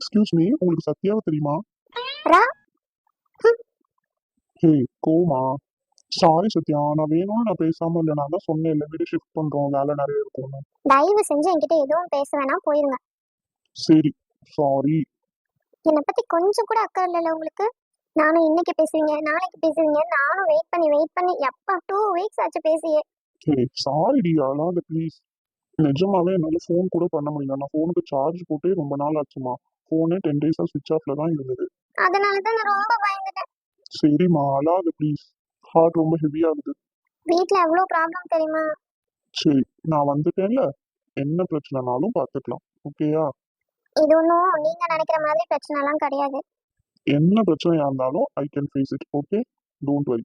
Excuse me உங்களுக்கு சத்யாவை தெரியுமா? ஹே coma. Sorry Sathya நான் வேணும்னு நான் பேசாம இல்லை. நான் தான் சொன்னேன் இல்லை வீடு ஷிஃப்ட் பண்றோம் வேலை நிறைய இருக்கும்னு. தயவு செஞ்சு என்கிட்ட எதுவும் பேச வேணாம் போயிருங்க. சரி சாரி என்னை பத்தி கொஞ்சம் கூட அக்கறை இல்லைல்ல உங்களுக்கு? நானும் இன்னைக்கு பேசுவீங்க நாளைக்கு பேசுவீங்க நானும் வெயிட் பண்ணி வெயிட் பண்ணி எப்பா டூ வீக்ஸ் ஆச்சு பேசியே. சாரி டி அழாத ப்ளீஸ் நிஜமாவே என்னால் ஃபோன் கூட பண்ண முடியல. நான் ஃபோனுக்கு சார்ஜ் போட்டே ரொம்ப நாள் ஆச்சுமா. ஃபோனே டென் டேஸாக சுவிச் ஆஃப்ல தான் இருந்தது. அதனால தான் நான் ரொம்ப பயந்துட்டேன். சரிம்மா அழாத ப்ளீஸ் ஹார்ட் ரொம்ப ஹெவி ஆகுது. வீட்ல எவ்வளோ ப்ராப்ளம் தெரியுமா? சரி நான் வந்துட்டேன்ல. என்ன பிரச்சனைனாலும் பார்த்துக்கலாம் ஓகேயா இது ஒன்றும் நீங்க நினைக்கிற மாதிரி பிரச்சனைலாம் கிடையாது. என்ன பிரச்சனையா இருந்தாலும் I can face it okay don't worry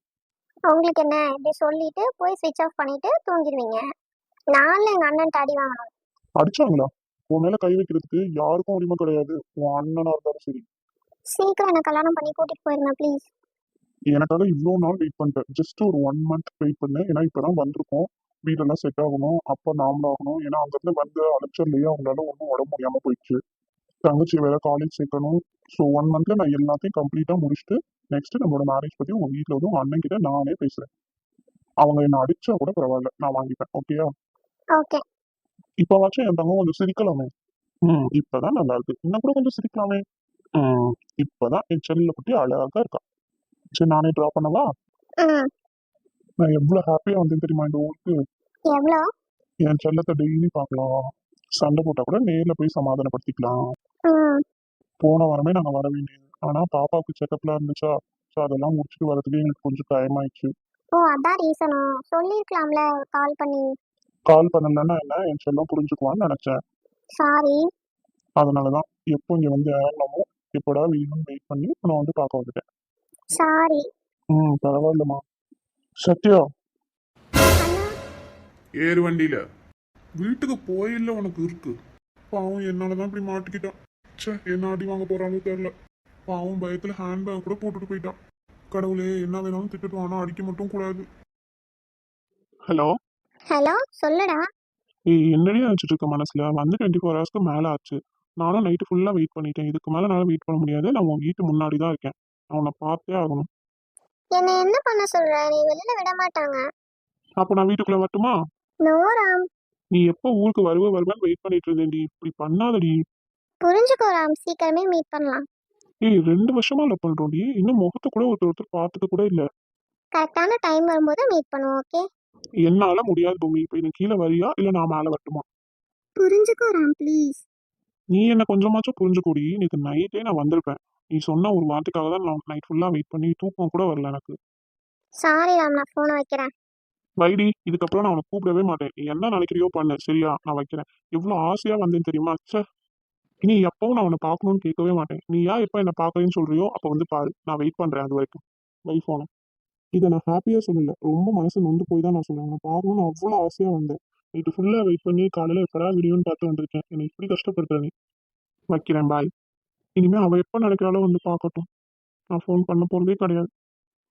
உங்களுக்கு என்ன? இப்படி சொல்லிட்டு போய் ஸ்விட்ச் ஆஃப் பண்ணிட்டு தூங்கிடுவீங்க. நான்ல எங்க அண்ணன் அடி வாங்கணும். அடிச்சாங்களா? உன் மேல கை வைக்கிறதுக்கு யாருக்கும் உரிமை கிடையாது. உன் அண்ணனா இருந்தாலும் சரி. சீக்கிரம் என்ன கல்யாணம் பண்ணி கூட்டிட்டு போயிருங்க ப்ளீஸ் எனக்காக இவ்வளோ நாள் வெயிட் பண்ணிட்டேன் ஜஸ்ட் ஒரு ஒன் மந்த் வெயிட் பண்ணேன். ஏன்னா இப்பதான் வந்திருக்கோம். வீடெல்லாம் செட் ஆகணும். அப்பா நாமளும் ஆகணும். ஏன்னா அங்கிருந்து வந்து அழைச்சர்லையே அவங்களால ஒன்றும் உடம்பு முடியாம போயிடுச்சு. தங்கச்சி வேற காலேஜ் சேர்க்கணும். ஸோ ஒன் மந்த்ல நான் எல்லாத்தையும் கம்ப்ளீட்டா முடிச்சுட்டு நெக்ஸ்ட் நம்மளோட மேரேஜ் பத்தி உங்க வீட்டில் வந்து அண்ணன் கிட்ட நானே பேசுறேன். அவங்க என்ன அடிச்சா கூட பரவாயில்ல. நான் வாங்கிப்பேன். ஓகேயா ஓகே இப்பவாச்சும் என் தங்கம் கொஞ்சம் சிரிக்கலாமே. ம். இப்பதான் நல்லா இருக்கு இன்னும் கூட கொஞ்சம் சிரிக்கலாமே. ம். இப்பதான் என் செல்ல குட்டி அழகா இருக்கா. சரி நானே ட்ரா பண்ணவா? நான் எவ்வளவு ஹாப்பியா வந்தேன் தெரியுமா இந்த ஊருக்கு? எவ்வளோ? என் செல்லத்தை டெய்லி பார்க்கலாம். சண்டை போட்டா கூட நேர்ல போய் சமாதானப்படுத்திக்கலாம். போன வாரமே நாங்க வர வேண்டியது. ஆனா பாப்பாவுக்கு செக்கப்லாம் இருந்துச்சா? ஸோ அதெல்லாம் முடிச்சுட்டு வரதுக்கு எங்களுக்கு கொஞ்சம் டைம் ஆயிடுச்சு. ஓ அதான் ரீசனோ சொல்லியிருக்கலாம்ல கால் பண்ணி. கால் பண்ணலன்னா என்ன? என் செல்லம் புரிஞ்சுக்குவான்னு நினைச்சேன். சாரி அதனாலதான் எப்போ இங்க வந்து இறங்கணுமோ எப்படா வீணும்னு வெயிட் பண்ணி நான் வந்து பார்க்க வந்துட்டேன் சாரி ம் பரவாயில்லம்மா. சத்யா. ஏறு வண்டியில. வீட்டுக்கு போயில்ல உனக்கு இருக்கு. பாவம் என்னாலதான் இப்படி மாட்டிக்கிட்டான். ச்சே என்ன அடி வாங்க போறானோ தெரியல. பாவம் பயத்துல ஹேண்ட் பேக் கூட போட்டுட்டு போயிட்டான். கடவுளே என்ன வேணாலும் திட்டுட்டு ஆனா அடிக்க மட்டும் கூடாது. ஹலோ ஹலோ சொல்லுடா. ஏய் என்னடி நினைச்சிட்டு இருக்க மனசுல? வந்து டுவெண்ட்டி ஃபோர் ஹவர்ஸ்க்கு மேல ஆச்சு. நானும் நைட்டு ஃபுல்லா வெயிட் பண்ணிட்டேன். இதுக்கு மேல என்னால வெயிட் பண்ண முடியாது. நான் உன் வீட்டு முன்னாடி தான் இருக்கேன். நான் உன்னை பார்த்தே ஆகணும். என்னை என்ன பண்ண சொல்ற? நீ வெளியில விட மாட்டாங்க. அப்போ நான் வீட்டுக்குள்ள வரட்டுமா? நோ ராம். நீ எப்போ ஊருக்கு வருவ வருவேன்னு வெயிட் பண்ணிட்டு இருந்தேன்டி. இப்படி பண்ணாதடி. புரிஞ்சுக்கோ ராம். சீக்கிரமே மீட் பண்ணலாம். ஏய் ரெண்டு வருஷமா லவ் பண்றோம்டி. இன்னும் முகத்தை கூட ஒருத்தர் ஒருத்தர் பார்த்துட்டு கூட இல்ல. கரெக்டான டைம் வரும்போது மீட் பண்ணுவோம் ஓகே என்னால முடியாது பூமி. இப்ப நீ கீழே வரியா? இல்ல நான் மேல வரட்டுமா? புரிஞ்சுக்கோ ராம் ப்ளீஸ் நீ என்ன கொஞ்சமாச்சும் புரிஞ்சுக்கூடி. நேற்று நைட்டே நான் வந்திருப்பேன். நீ சொன்ன ஒரு வார்த்தைக்காக தான் நான் நைட் ஃபுல்லா வெயிட் பண்ணி தூக்கம் கூட வரல எனக்கு. சாரி ராம் நான் ஃபோனை வைக்கிறேன். வைடி இதுக்கப்புறம் நான் உனக்கு கூப்பிடவே மாட்டேன். நீ என்ன நினைக்கிறியோ பண்ணு. சரியா? நான் வைக்கிறேன். எவ்வளவு ஆசையா வந்தேன் தெரியுமா? ச்சே. இனி எப்பவும் நான் உன்னை பார்க்கணும்னு கேட்கவே மாட்டேன். நீ யா எப்ப என்ன பார்க்கறேன்னு சொல்றியோ அப்ப வந்து பாரு. நான் வெயிட் பண்றேன் அது வரைக்கும். வை போன இதை நான் ஹாப்பியா சொல்லல. ரொம்ப மனசு நொந்து போய் தான் நான் சொன்னேன் உன்னை பார்க்கணும்னு அவ்வளவு ஆசையா வந்தேன். நைட்டு ஃபுல்லா வெயிட் பண்ணி காலையில எப்படா வீடியோன்னு பார்த்து வந்திருக்கேன். என்னை இப்படி கஷ்டப்படுத்துற நீ? வைக்கிறேன் பாய் இனிமே அவ எப்ப நினைக்கிறாளோ வந்து பார்க்கட்டும். நான் ஃபோன் பண்ண போறதே கிடையாது.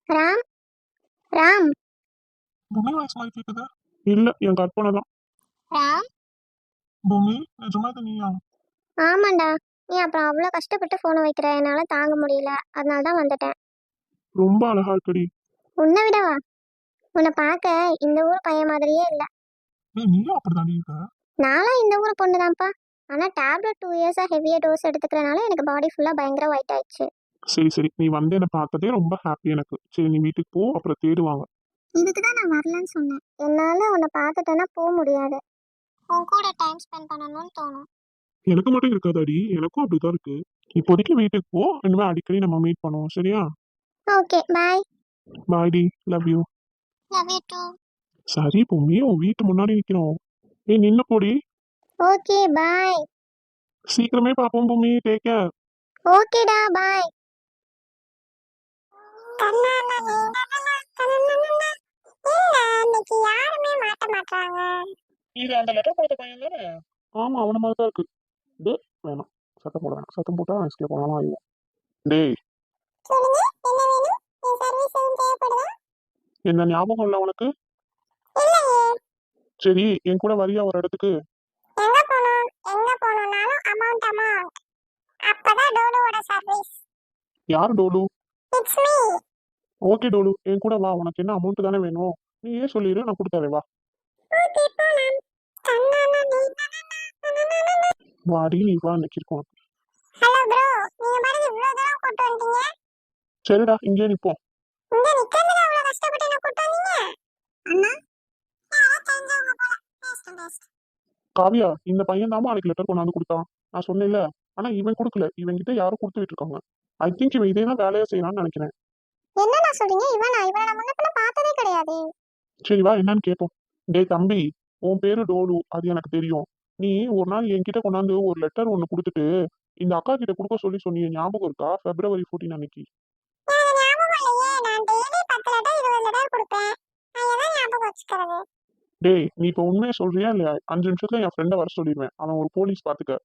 ராம்? ராம்? பூமி வாய்ஸ் மாதிரி கேக்குது. இல்ல என் கற்பனை தான். ராம்? பூமி நிஜமா இது நீயா? ஆமாண்டா. நீ அப்புறம் அவ்வளோ கஷ்டப்பட்டு ஃபோனை வைக்கிற. என்னால் தாங்க முடியல. அதனால தான் வந்துட்டேன். ரொம்ப அழகா இருக்கடி. உன்னை விடவா? உன்னை பார்க்க இந்த ஊர் பையன் மாதிரியே இல்லை. நீயும் அப்படிதாண்டி இருக்க? நானும் இந்த ஊர் பொண்ணு தான்ப்பா ஆனால் டேப்லெட் டூ இயர்ஸாக ஹெவியாக டோஸ் எடுத்துக்கிறனால எனக்கு பாடி ஃபுல்லாக பயங்கர ஒயிட் ஆயிடுச்சு. சரி சரி. நீ வந்து என்னை பார்த்ததே ரொம்ப ஹாப்பி எனக்கு. சரி நீ வீட்டுக்கு போ அப்புறம் தேடுவாங்க. இதுக்கு தான் நான் வரலன்னு சொன்னேன். என்னால் உன்னை பார்த்துட்டேன்னா போக முடியாது. உன் கூட டைம் ஸ்பெண்ட் பண்ணணும்னு தோணும். எனக்கு மட்டும் இருக்காதாடி. எனக்கும் அப்படிதான் இருக்கு. இப்போதைக்கு வீட்டுக்கு போ. இனிமே அடிக்கடி நம்ம மீட் பண்ணுவோம். சரியா? Okay bye bye D love you love you too சரி பூமி உன் வீட்டு முன்னாடி நிக்கிறோம். ஏய் நின்னு போடி. ஓகே பாய் சீக்கிரமே பாப்போம் பூமி டேக் கேர் ஓகேடா பாய் இது அந்த லெட்டர் கொடுத்த பையன் தானே? ஆமா அவன மாதிரி தான் இருக்கு. டே வேணாம். சத்தம் போட வேணாம். சத்தம் போட்டா எஸ்கே போனாலும் ஆயிடும் டேய். சொல்லுங்க என்ன வேணும்? என் சர்வீஸ் எதுவும் தேவைப்படுதா? என்ன ஞாபகம் இல்லை உனக்கு? சரி என் கூட வரியா ஒரு இடத்துக்கு. எங்க போகணும் எங்க போகணும்னாலும் அமௌண்ட் அமௌண்ட் அப்பதான் சர்வீஸ் யார் Dholu? It's me okay Dholu என் கூட வா. உனக்கு என்ன அமௌண்ட் தானே வேணும்? நீ ஏன் சொல்லிடு நான் கொடுத்தறேன் வா. ஓகே போலாம். தன்னானா நீ வாடி நீ வா இன்னைக்கு இருக்கோம் ஹலோ ப்ரோ நீங்க பாருங்க இவ்வளவு தூரம் கூட்டு வந்தீங்க சரிடா இங்கே நிப்போம் இங்க நிக்கிறதுல அவ்வளவு கஷ்டப்பட்டு என்ன கூட்டு வந்தீங்க அண்ணா யாரோ தெரிஞ்சவங்க போல பேஸ்ட் பேஸ்ட் காவியா இந்த பையன் தாமா அன்னைக்கு லெட்டர் கொண்டாந்து கொடுத்தான். நான் சொன்னேன்ல ஆனா இவன் கொடுக்கல. இவன் கிட்ட யாரும் கொடுத்து விட்டுருக்காங்க. ஐ திங்க் இவன் இதே தான் வேலையா செய்யலாம்னு நினைக்கிறேன். என்னண்ணா சொல்றீங்க? இவனா? இவனை நான் முன்ன பார்த்ததே கிடையாது. சரி வா என்னன்னு கேட்போம். டேய் தம்பி உன் பேரு டோலு. அது எனக்கு தெரியும். நீ ஒரு நாள் என்கிட்ட கொண்டாந்து ஒரு லெட்டர் ஒன்று கொடுத்துட்டு இந்த அக்கா கிட்ட கொடுக்க சொல்லி சொன்னீங்க ஞாபகம் இருக்கா? பிப்ரவரி 14 அன்னைக்கு. கொடுப்பேன். டேய் நீ இப்போ உண்மையை சொல்றியா? இல்லையா அஞ்சு நிமிஷத்துல என் ஃப்ரெண்டை வர சொல்லிடுவேன் அவன் ஒரு போலீஸ் பார்த்துக்க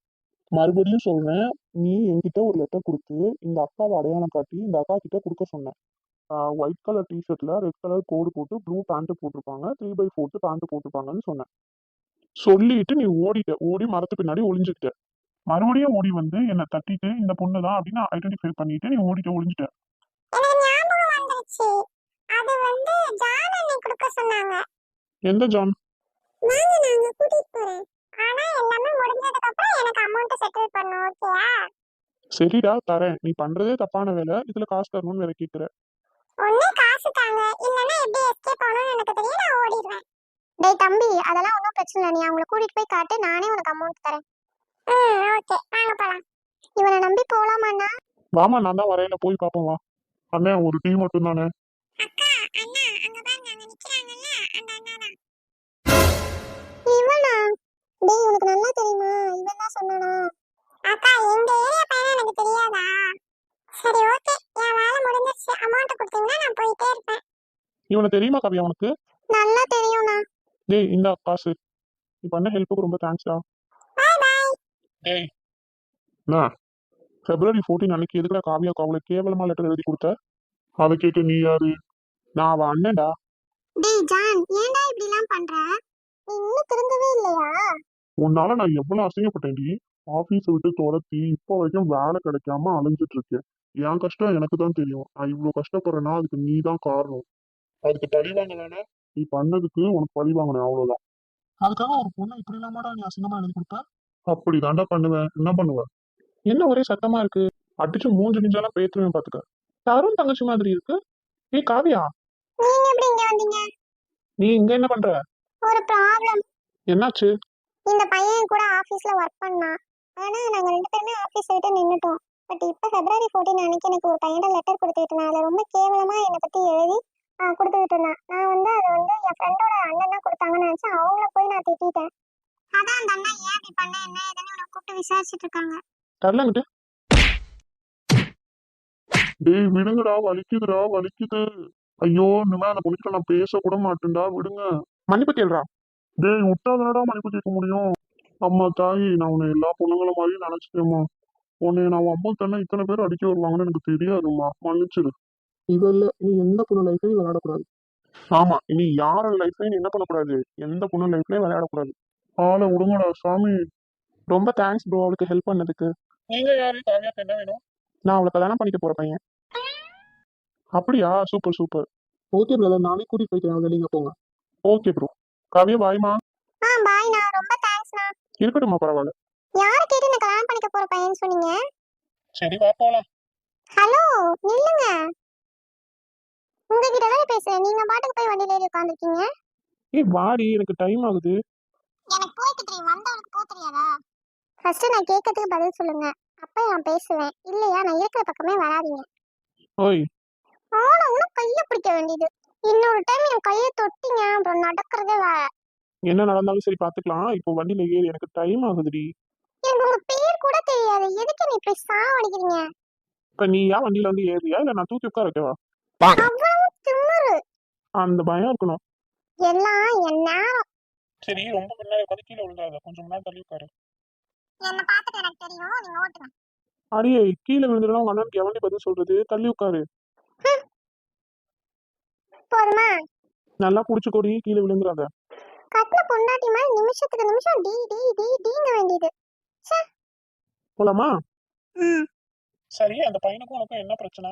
மறுபடியும் சொல்றேன் நீ என்கிட்ட ஒரு லெட்டர் கொடுத்து இந்த அக்காவை அடையாளம் காட்டி இந்த அக்கா கிட்ட கொடுக்க சொன்னேன். ஒயிட் கலர் டிஷர்ட்ல ரெட் கலர் கோடு போட்டு ப்ளூ பேண்ட்டு போட்டிருப்பாங்க த்ரீ பை ஃபோர்த்து பேண்ட்டு போட்டிருப்பாங்கன்னு சொன்னேன். சொல்லிட்டு நீ ஓடிட்ட. ஓடி மரத்து பின்னாடி ஒளிஞ்சுக்கிட்ட. மறுபடியும் ஓடி வந்து என்னை தட்டிட்டு இந்த பொண்ணு தான் அப்படின்னு ஐடென்டிஃபை பண்ணிட்டு நீ ஓடிட்டு ஒளிஞ்சிட்ட. அது வந்து ஜான் கொடுக்க சொன்னாங்க. எந்த ஜான்? வாங்க நாங்க கூட்டிட்டு போறேன். ஆனா எல்லாமே முடிஞ்சதுக்கு அப்புறம் எனக்கு அமௌண்ட் செட்டில் பண்ணும் ஓகேயா சரிடா தரேன். நீ பண்றதே தப்பான வேலை. இதுல காசு தரணும்னு வேற கேக்குற. ஒண்ணு காசு தாங்க. இல்லனா எப்படி எஸ்கேப் ஆகணும்னு எனக்கு தெரியும். நான் ஓடிடுவேன். டேய் தம்பி அதெல்லாம் ஒன்றும் பிரச்சனை இல்லை. நீ அவங்கள கூட்டிட்டு போய் காட்டு. நானே உனக்கு அமௌண்ட் தரேன். ம் ஓகே வாங்க போலாம். இவனை நம்பி போலாமாண்ணா? வாமா நான் தான் வரையில போய் பார்ப்போம் வா. அண்ணே ஒரு டீ மட்டும் தானே அண்ணா அங்க பாருங்க அங்க நிக்கிறாங்கல்ல அந்த அண்ணா தான் இவனா? டேய் உனக்கு நல்லா தெரியுமா? இவன் தான் சொன்னானா? அக்கா எங்க ஏரியா பையன் எனக்கு தெரியாதா? சரி ஓகே. என் வேலை முடிஞ்சிருச்சு. அமௌண்ட் கொடுத்தீங்கன்னா நான் போயிட்டே இருப்பேன். இவனை தெரியுமா கவியா உனக்கு? நல்லா தெரியும்ண்ணா. டேய் இந்த காசு. நீ பண்ண ஹெல்ப்புக்கு ரொம்ப தேங்க்ஸ்டா பாய் பாய் டேய். என்ன பிப்ரவரி 14 அன்னைக்கு எதுக்குடா காவியாக்கு அவ்வளோ கேவலமா லெட்டர் எழுதி கொடுத்த? அதை கேட்க நீ யாரு? நான் அவ அண்ணன்டா. டேய் ஜான் ஏன்டா இப்படிலாம் பண்ற? நீ இன்னும் திருந்தவே இல்லையா? உன்னால நான் எவ்வளவு அசிங்கப்பட்டேன்டி? ஆபீஸை விட்டு துரத்தி இப்போ வரைக்கும் வேலை கிடைக்காம அலைஞ்சிட்டு இருக்கேன் என் கஷ்டம் எனக்கு தான் தெரியும். நான் இவ்வளவு கஷ்டப்படுறேன்னா அதுக்கு நீ தான் காரணம். அதுக்கு பழி வாங்க வேணா நீ பண்ணதுக்கு உனக்கு பழி வாங்கினேன் அவ்வளவுதான். அதுக்காக ஒரு பொண்ணு இப்படி இல்லாமடா நீ அசிங்கமா எழுதி கொடுப்ப? அப்படி தாண்டா பண்ணுவேன். என்ன பண்ணுவ? என்ன ஒரே சத்தமா இருக்கு? அடிச்சு மூஞ்சு நிஞ்சாலாம் பேத்துருவேன் பாத்துக்க. தரும் தங்கச்சி மாதிரி இருக்கு. ஏய் காவியா? நீங்க எப்படி இங்க வந்தீங்க? நீ இங்க என்ன பண்ற? ஒரு ப்ராப்ளம் என்னாச்சு? இந்த பையன் கூட ஆபீஸ்ல ஒர்க் பண்ணான் ஆனா நாங்க ரெண்டு பேருமே ஆபீஸ் விட்டு நின்னுட்டோம். பட் இப்ப பிப்ரவரி 14 அன்னைக்கு எனக்கு ஒரு பையன் லெட்டர் கொடுத்து விட்டுனான் அதுல ரொம்ப கேவலமா என்னை பத்தி எழுதி ஆ, கொடுத்து விட்டுருந்தான் நான் வந்து அதை வந்து என் ஃப்ரெண்டோட அண்ணன் தான் கொடுத்தாங்கன்னு நினைச்சேன். அவங்கள போய் நான் திட்டிட்டேன். அதான் அந்த அண்ணா ஏன் இப்படி பண்ண என்ன ஏதுன்னு உனக்கு கூப்பிட்டு விசாரிச்சுட்டு இருக்காங்க. தரலங்கிட்டு டேய் விடுங்கடா வலிக்குதுடா வலிக்குது. ஐயோ இனிமே அந்த பொண்ணுகிட்ட நான் பேச கூட மாட்டேன்டா விடுங்க. மன்னிப்பு கேள்றா டேய் விட்டாதானடா மன்னிப்பு கேட்க முடியும்? அம்மா தாயி நான் உன்னை எல்லா பொண்ணுங்கள மாதிரி நினைச்சிட்டேம்மா. உன்னை நான் அம்மா தானே இத்தனை பேர் அடிக்க வருவாங்கன்னு எனக்கு தெரியாதும்மா. மன்னிச்சிடு இவ இல்ல. நீ எந்த பொண்ணு லைஃப்லயும் விளையாடக்கூடாது. ஆமா இனி யாரோட லைஃப்லயும் நீ என்ன பண்ணக்கூடாது? எந்த பொண்ணு லைஃப்லயும் விளையாடக்கூடாது. ஆளை விடுங்கடா சாமி. ரொம்ப தேங்க்ஸ் ப்ரோ அவளுக்கு ஹெல்ப் பண்ணதுக்கு. நீங்க யாரு? காவியாக்கு என்ன வேணும்? நான் அவளை கல்யாணம் பண்ணிக்க போற பையன். அப்படியா? Super super. ஓகே பிரதர் நானே கூட்டிட்டு போய்க்கிறேன் நீங்க போங்க. ஓகே ப்ரோ காவியா பாய்மா ஆ பாய்ண்ணா ரொம்ப தேங்க்ஸ்ண்ணா இருக்கட்டும்மா பரவாயில்ல. யாரை கேட்டு நான் கல்யாணம் பண்ணிக்க போற பையன் சொன்னீங்க? சரி வா போலாம். ஹலோ நில்லுங்க. உங்ககிட்ட தான் பேசுறேன். நீங்க பாட்டுக்கு போய் வண்டியில ஏறி உட்காந்துருக்கீங்க ஏய் வாடி எனக்கு டைம் ஆகுது. எனக்கு போய்க்கு தெரியும். வந்தவனுக்கு போக தெரியாதா? ஃபர்ஸ்ட் நான் கேட்கறதுக்கு பதில் சொல்லுங்க. அப்ப நான் பேசுவேன். இல்லையா? நான் இருக்கிற பக்கமே வராதீங்க. ஓய் ஆனா உனக்கு கைய பிடிக்க வேண்டியது. இன்னொரு டைம் என் கையை தொட்டீங்க அப்புறம் நடக்கிறதே வேற என்ன நடந்தாலும் சரி பாத்துக்கலாம் இப்போ வண்டியில ஏறி எனக்கு டைம் ஆகுதுடி. எனக்கு உங்க பேர் கூட தெரியாது. எதுக்கு நீ இப்படி சாவடிக்கிறீங்க? இப்ப நீ ஏன் வண்டியில வந்து ஏறியா இல்ல நான் தூக்கி உட்கார வைக்கவா? அவ்வளவு திமிரு. அந்த பயம் இருக்கணும். எல்லாம் என் நேரம். சரி ரொம்ப முன்னாடி உட்காந்து கீழே விழுந்தாத கொஞ்சம் முன்னாடி தள்ளி உட்காரு. என்ன பார்த்துட்டு எனக்கு தெரியும். நீங்க ஓட்டுங்க. அடியே கீழே விழுந்துடலாம் உங்க அண்ணனுக்கு எவண்டி பதில் சொல்றது? தள்ளி உட்காரு. போதுமா? நல்லா புடிச்சுக்கோடி கீழே விழுந்துடாத கட்டின பொண்டாட்டி மாதிரி நிமிஷத்துக்கு நிமிஷம் டி டி டி டீங்க வேண்டியது. போலாமா? ம். சரி அந்த பையனுக்கும் உனக்கும் என்ன பிரச்சனை?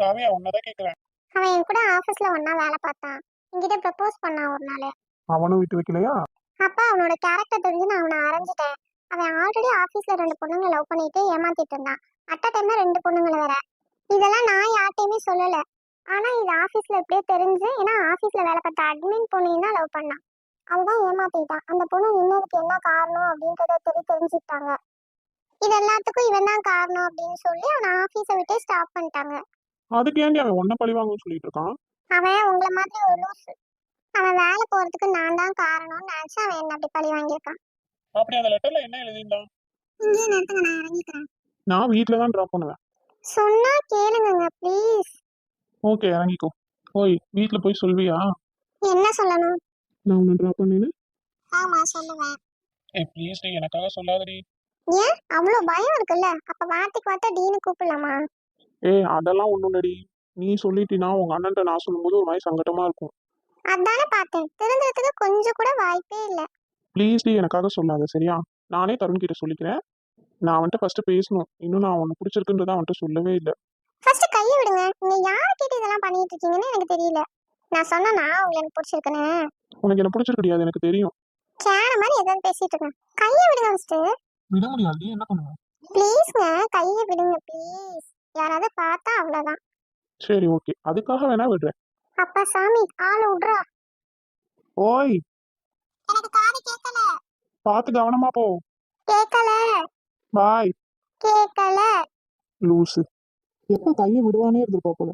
காவியா உன்னதான் கேக்குறேன் அவன் என் கூட ஆபீஸ்ல ஒண்ணா வேலை பார்த்தான். என்கிட்ட ப்ரப்போஸ் பண்ணான் ஒரு நாள். அவனும் விட்டு வைக்கலையா? அப்பா அவனோட கேரக்டர் தெரிஞ்சு நான் அவனை அரைஞ்சிட்டேன். அவன் ஆல்ரெடி ஆபீஸ்ல ரெண்டு பொண்ணுங்களை லவ் பண்ணிட்டு ஏமாத்திட்டு இருந்தான். அட்ட டைம்ல ரெண்டு பொண்ணுங்களை வேற. இதெல்லாம் நான் யார்ட்டையுமே சொல்லல. ஆனா இது ஆபீஸ்ல எப்படியோ தெரிஞ்சு ஏன்னா ஆபீஸ்ல வேலை பார்த்த அட்மின் பொண்ணையும் தான் லவ் பண்ணான் அதுதான் ஏமாத்திட்டான் அந்த பொண்ணு நின்னதுக்கு என்ன காரணம் அப்படின்றத தெரி தெரிஞ்சுக்கிட்டாங்க. இது எல்லாத்துக்கும் இவன் தான் காரணம் அப்படின்னு சொல்லி அவனை ஆபீஸை விட்டே ஸ்டாப் பண்ணிட்டாங்க. அதுக்கு ஏன்டி அவன் ஒன்ன பழிவாங்கன்னு சொல்லிட்டு இருக்கான்? அவன் உங்களை மாதிரி ஒரு லூசு அவன் வேலை போறதுக்கு நான் தான் காரணம்னு நினைச்சு அவன் என்ன அப்படி பழி வாங்கியிருக்கான்? அப்படி அந்த லெட்டர்ல என்ன எழுதியிருந்தான்? இங்கேயே நிறுத்துங்க நான் இறங்கிக்கிறேன். நான் வீட்ல தான் ட்ராப் பண்ணுவேன். சொன்னா கேளுங்க ப்ளீஸ் ஓகே இறங்கிக்கோ. ஓய் வீட்ல போய் சொல்வியா? என்ன சொல்லணும்? நான் உன்னை ட்ராப் பண்ணேன்னு ஆமா சொல்லுவேன். ஏ ப்ளீஸ் டி எனக்காக சொல்லாதடி. ஏன்? அவ்வளோ பயம் இருக்குல்ல. அப்ப வார்த்தைக்கு வார்த்தை டீனு கூப்பிடலாமா? ஏய் அதெல்லாம் ஒண்ணும் இல்லடி. நீ சொல்லிட்டினா உங்க அண்ணன்ட்ட நான் சொல்லும்போது ஒரு மாதிரி சங்கட்டமா இருக்கும். அதானே பார்த்தேன். திருந்துறதுக்கு கொஞ்சம் கூட வாய்ப்பே இல்ல. ப்ளீஸ் எனக்காக சொல்லாத சரியா? நானே தருண் கிட்ட சொல்லிக்கிறேன். நான் அவன்கிட்ட ஃபர்ஸ்ட் பேசணும். இன்னும் நான் உன்னை பிடிச்சிருக்குன்றத அவன்கிட்ட சொல்லவே இல்லை. ஃபர்ஸ்ட் கையை விடுங்க. நீங்க யாரை கேட்டு இதெல்லாம் பண்ணிட்டு இருக்கீங்கன்னு எனக்கு தெரியல. நான் சொன்னா உங்களை எனக்கு பிடிச்சிருக்குன்னு. உனக்கு என்ன பிடிச்சிருக்கடியாது எனக்கு தெரியும். கேன மாதிரி எதாவது பேசிட்டு இருக்கேன் கையை விடுங்க ஃபர்ஸ்ட் விட முடியாது. என்ன பண்ணுவேன் ப்ளீஸ்ங்க கையை விடுங்க ப்ளீஸ் யாராவது பார்த்தா அவ்வளவுதான். சரி ஓகே அதுக்காக வேணா விடுறேன். அப்பா சாமி ஆளை விட்றா. ஓய். எனக்கு காது கேட்கல பார்த்து கவனமா போ. கேட்கல பாய் கேட்கல லூசு. எப்ப கையை விடுவானே இருந்திருப்பா போல.